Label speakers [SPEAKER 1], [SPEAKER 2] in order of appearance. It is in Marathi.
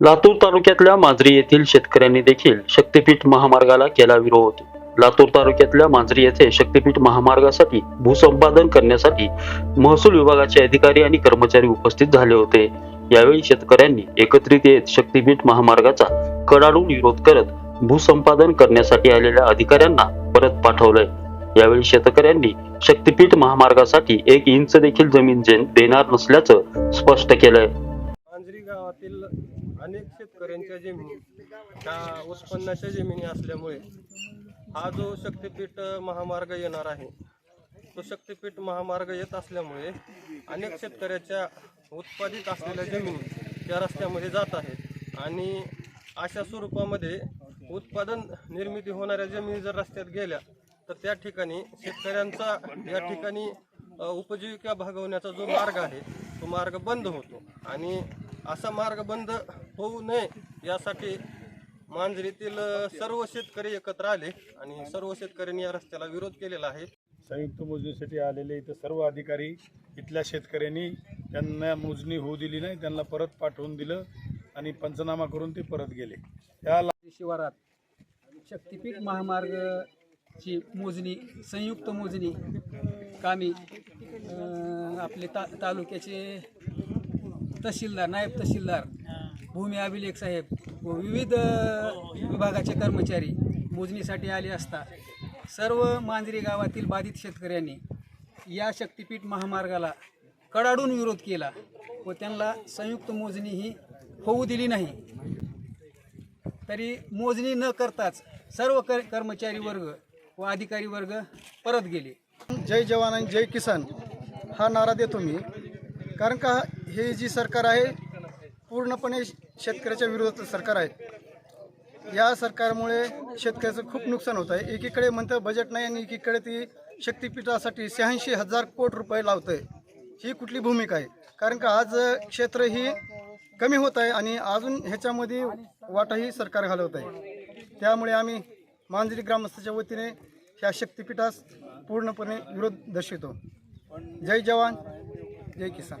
[SPEAKER 1] लातूर तालुक्यातल्या मांजरी येथील शेतकऱ्यांनी देखील शक्तीपीठ महामार्गाला केला विरोध. लातूर तालुक्यातल्या मांजरी येथे शक्तीपीठ महामार्गासाठी भूसंपादन करण्यासाठी महसूल विभागाचे अधिकारी आणि कर्मचारी उपस्थित झाले होते. यावेळी शेतकऱ्यांनी एकत्रित येत शक्तीपीठ महामार्गाचा कडाडून विरोध करत भूसंपादन करण्यासाठी आलेल्या अधिकाऱ्यांना परत पाठवलंय. यावेळी शेतकऱ्यांनी शक्तीपीठ महामार्गासाठी एक इंच देखील जमीन देणार नसल्याचं स्पष्ट केलंय.
[SPEAKER 2] गावातील अनेक शेतकऱ्यांच्या जमिनी ह्या उत्पन्नाच्या जमिनी असल्यामुळे हा जो शक्तीपीठ महामार्ग येणार आहे तो शक्तीपीठ महामार्ग येत असल्यामुळे अनेक शेतकऱ्याच्या उत्पादित असलेल्या जमिनी त्या रस्त्यामध्ये जात आहेत. आणि अशा स्वरूपामध्ये उत्पादन निर्मिती होणाऱ्या जमिनी जर रस्त्यात गेल्या तर त्या ठिकाणी शेतकऱ्यांचा या ठिकाणी उपजीविका भागवण्याचा जो मार्ग आहे तो मार्ग बंद होतो. आणि असा मार्ग बंद होऊ नये यासाठी मांजरीतील सर्व शेतकरी एकत्र आले आणि सर्व शेतकऱ्यांनी या रस्त्याला विरोध केलेला आहे.
[SPEAKER 3] संयुक्त मोजणीसाठी आलेले इथं सर्व अधिकारी इथल्या शेतकऱ्यांनी त्यांना मोजणी होऊ दिली नाही त्यांना परत पाठवून दिलं आणि पंचनामा करून ते परत गेले. त्या
[SPEAKER 4] शिवारात शक्तीपीठ महामार्गची मोजणी संयुक्त मोजणी कामी आपले ता तालुक्याचे तहसीलदार नायब तहसीलदार भूमी अभिलेख साहेब व विविध अं, विभागाचे कर्मचारी मोजणीसाठी आले असता सर्व मांजरी गावातील बाधित शेतकऱ्यांनी या शक्तीपीठ महामार्गाला कडाडून विरोध केला व त्यांना संयुक्त मोजणी ही होऊ दिली नाही. तरी मोजणी न करताच सर्व कर कर्मचारी वर्ग व अधिकारी वर्ग परत गेले.
[SPEAKER 5] जय जवान आणि जय किसान हा नारा देतो मी. कारण का हे जी सरकार आहे पूर्णपणे शेतकऱ्याच्या विरोधात सरकार आहे. या सरकारमुळे शेतकऱ्याचं खूप नुकसान होत आहे. एकीकडे म्हणतं बजेट नाही आणि एकीकडे ती शक्तीपीठासाठी शहाऐंशी हजार कोटी रुपये लावतं आहे ही कुठली भूमिका आहे? कारण का आज क्षेत्र ही कमी होत आहे आणि अजून ह्याच्यामध्ये वाटाही सरकार घालवत आहे. त्यामुळे आम्ही मांजरी ग्रामस्थाच्या वतीने ह्या शक्तीपीठास पूर्णपणे विरोध दर्शवितो. जय जवान जय किसान.